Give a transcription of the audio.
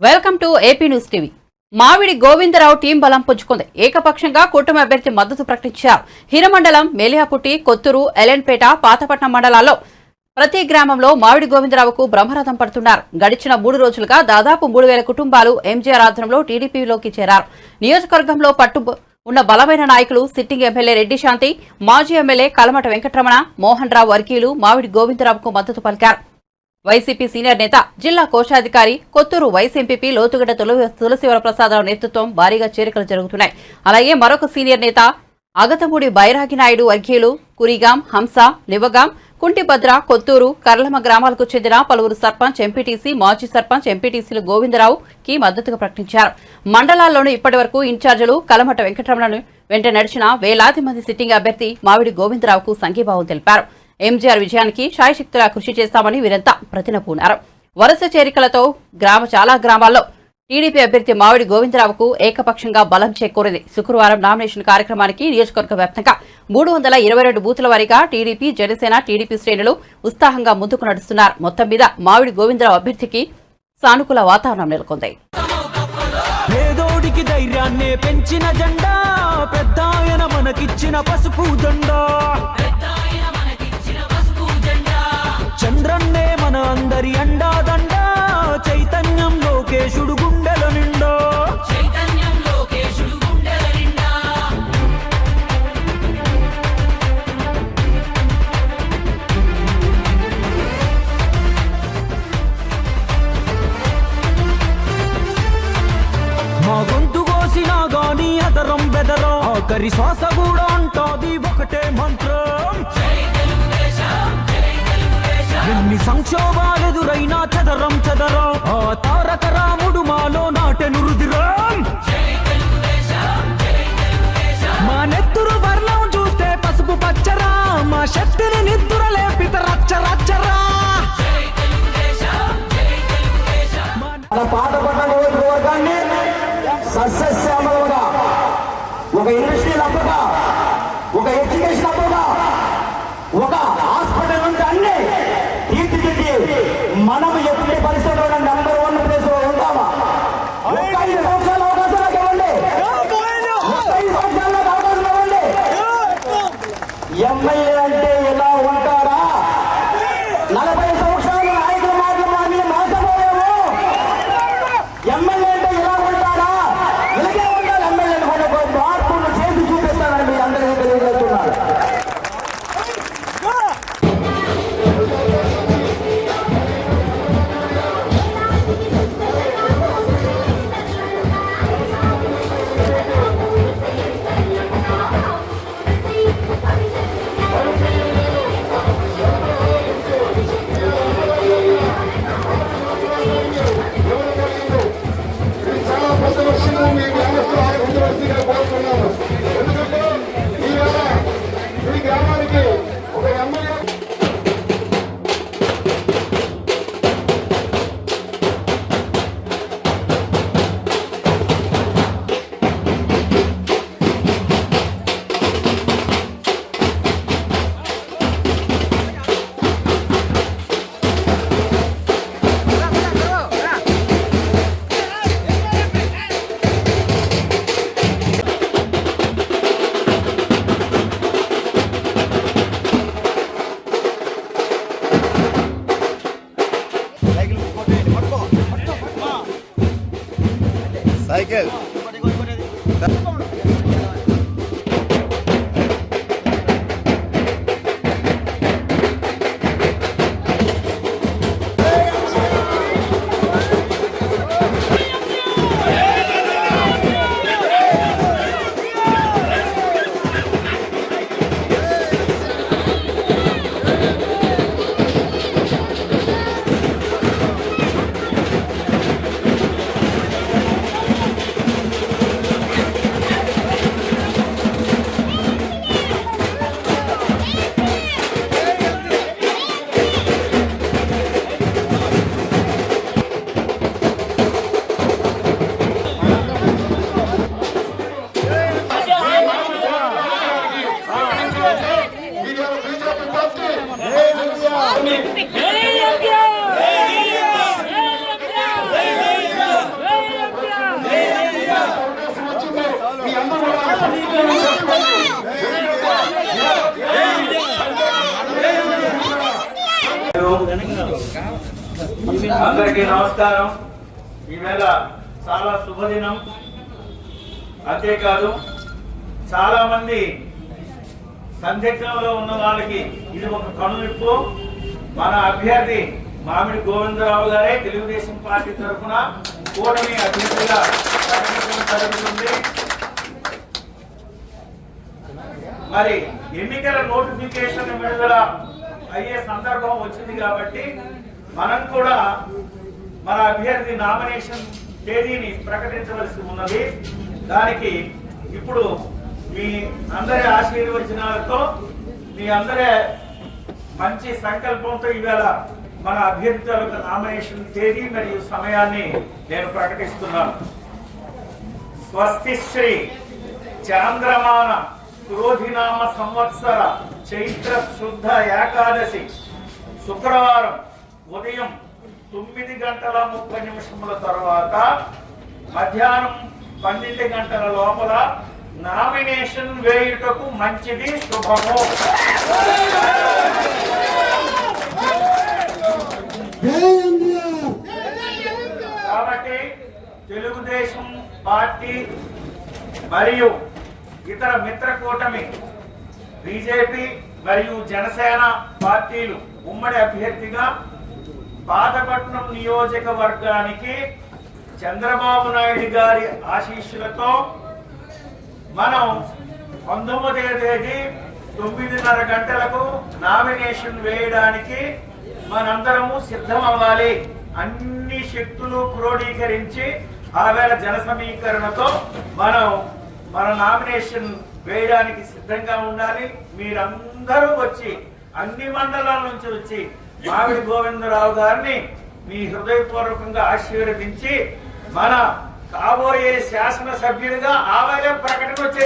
Welcome to AP news TV. Mavidi Govindarao team బలం పుంజుకుంది ఏకపక్షంగా కూటమి అభ్యర్థి మద్దతు ప్రకటించారు. హిరమండలం మేలియాపుట్టి కొత్తూరు ఎలెన్పేట పాతపట్నం మండలాల్లో ప్రతి గ్రామంలో మావిడి గోవిందరావుకు బ్రహ్మరథం పడుతున్నారు. గడిచిన మూడు రోజులుగా దాదాపు మూడు వేల కుటుంబాలు ఎంజీఆర్ ఆధ్వర్యంలో టీడీపీలోకి చేరారు. నియోజకవర్గంలో పట్టు ఉన్న బలమైన నాయకులు సిట్టింగ్ ఎమ్మెల్యే రెడ్డి శాంతి మాజీ ఎమ్మెల్యే కలమట వెంకటరమణ మోహన్ రావు వర్గీయులు మావిడి గోవిందరావుకు మద్దతు పలికారు. వైసీపీ సీనియర్ నేత జిల్లా కోశాధికారి కొత్తూరు వైస్ ఎంపీపీ లోతుగడ్డ తుల- తులసివరప్రసాదరావు నేతృత్వం భారీగా చేరికలు జరుగుతున్నాయి. అలాగే మరొక సీనియర్ నేత అగతమూడి బైరాగి నాయుడు వర్గీయులు కురిగాం హంస లివగాం కుంటిభద్ర కొత్తూరు కర్లమ గ్రామాలకు చెందిన పలువురు సర్పంచ్ ఎంపీటీసీ మాజీ సర్పంచ్ ఎంపీటీసీలు గోవిందరావు కి మద్దతుగా ప్రకటించారు. మండలాల్లోనూ ఇప్పటివరకు ఇన్ఛార్జీలు కలమట వెంకటరమణను వెంట నడిచిన వేలాది మంది సిట్టింగ్ అభ్యర్థి మావిడి గోవిందరావుకు సంఘీభావం తెలిపారు. ఎంజీఆర్ విజయానికి శాయశక్తులా కృషి చేస్తామని వీరంతా ప్రతినపూనారు. వరుస చేరికలతో గ్రామ చాలా గ్రామాల్లో టీడీపీ అభ్యర్థి మావిడి గోవిందరావుకు ఏకపక్షంగా బలం చేకూరింది. శుక్రవారం నామినేషన్ కార్యక్రమానికి నియోజకవర్గ వ్యాప్తంగా మూడు వందల ఇరవై రెండు బూతుల వారీగా టీడీపీ జనసేన టీడీపీ శ్రేణులు ఉత్సాహంగా ముందుకు నడుస్తున్నారు. మొత్తం మీద మావిడి గోవిందరావు అభ్యర్థికి సానుకూల వాతావరణం నెలకొంది. పేదోడికి ధైర్యాన్నే పెంచిన జెండా పెద్ద ఆయన మనకిచ్చిన పసుపు జెండా. ఒకరి శ్వాస కూడా ఉంటుంది ఒకటే మంత్రం. ఎన్ని సంక్షోభాలెదురైనా చదరం చదరం. ఆ తారక రాముడు మాలో నాటెను రుదిరం మా నెత్తురు వర్ణం చూస్తే పసుపు పచ్చరా మా శక్తి ఒక ఇండస్ట్రియల్ అబ్బగా ఒక ఎడ్యుకేషన్ అబ్బగా ఒక హాస్పిటల్ నుంచి అన్ని తీర్చిదిద్ది మనం ఎప్పుడు పరిస్థితుల్లో నెంబర్ వన్ ప్లేస్లో ఉంటామా ఒక ఐదు సంవత్సరాల అవకాశాలకు ఇవ్వండి. ఒక ఐదు సంవత్సరాలకు అవకాశం ఇవ్వండి. ఎమ్మెల్యే అంటే ఎలా ఉంటారా నలభై సంవత్సరాల నాయకుల మాటలు మాని మోసపోయాము ఎమ్మెల్యే Hayır gel. అందరికీ నమస్కారం. ఈవేళ చాలా శుభదినం. అంతేకాదు చాలా మంది సందిగ్ధంలో ఉన్న వాళ్ళకి ఇది ఒక కనువిప్పు. మన అభ్యర్థి మామిడి గోవిందరావు గారే తెలుగుదేశం పార్టీ తరఫున కూటమి అభ్యర్థిగా జరుగుతుంది. మరి ఎన్నికల నోటిఫికేషన్ విడుదల అయ్యే సందర్భం వచ్చింది కాబట్టి మనం కూడా మన అభ్యర్థి నామినేషన్ తేదీని ప్రకటించవలసి ఉన్నది. దానికి ఇప్పుడు మీ అందరి ఆశీర్వచనాలతో మీ అందరి మంచి సంకల్పంతో ఇవాళ మన అభ్యర్థులకు నామినేషన్ తేదీ మరియు సమయాన్ని నేను ప్రకటిస్తున్నాను. స్వస్తి శ్రీ చాంద్రమాన క్రోధినామ సంవత్సర చైత్ర శుద్ధ ఏకాదశి శుక్రవారం ఉదయం తొమ్మిది గంటల ముప్పై నిమిషముల తర్వాత మధ్యాహ్నం పన్నెండు గంటల లోపల నామినేషన్ వేయుటకు మంచిది శుభము. కాబట్టి తెలుగుదేశం పార్టీ మరియు ఇతర మిత్ర కూటమి బీజేపీ మరియు జనసేన పార్టీలు ఉమ్మడి అభ్యర్థిగా పాతపట్నం నియోజకవర్గానికి చంద్రబాబు నాయుడు గారి ఆశీస్సులతో మనం పంతొమ్మిదవ తేదీ తొమ్మిదిన్నర గంటలకు నామినేషన్ వేయడానికి మనందరము సిద్ధం అవ్వాలి అన్ని శక్తులు క్రోడీకరించి ఆవేళ జన సమీకరణతో మనం మన నామినేషన్ వేయడానికి సిద్ధంగా ఉండాలి. మీరందరూ వచ్చి అన్ని మండలాల నుంచి వచ్చి మామిడి గోవిందరావు గారిని మీ హృదయపూర్వకంగా ఆశీర్వదించి మన కాబోయే శాసన సభ్యుడిగా ప్రకటన వచ్చే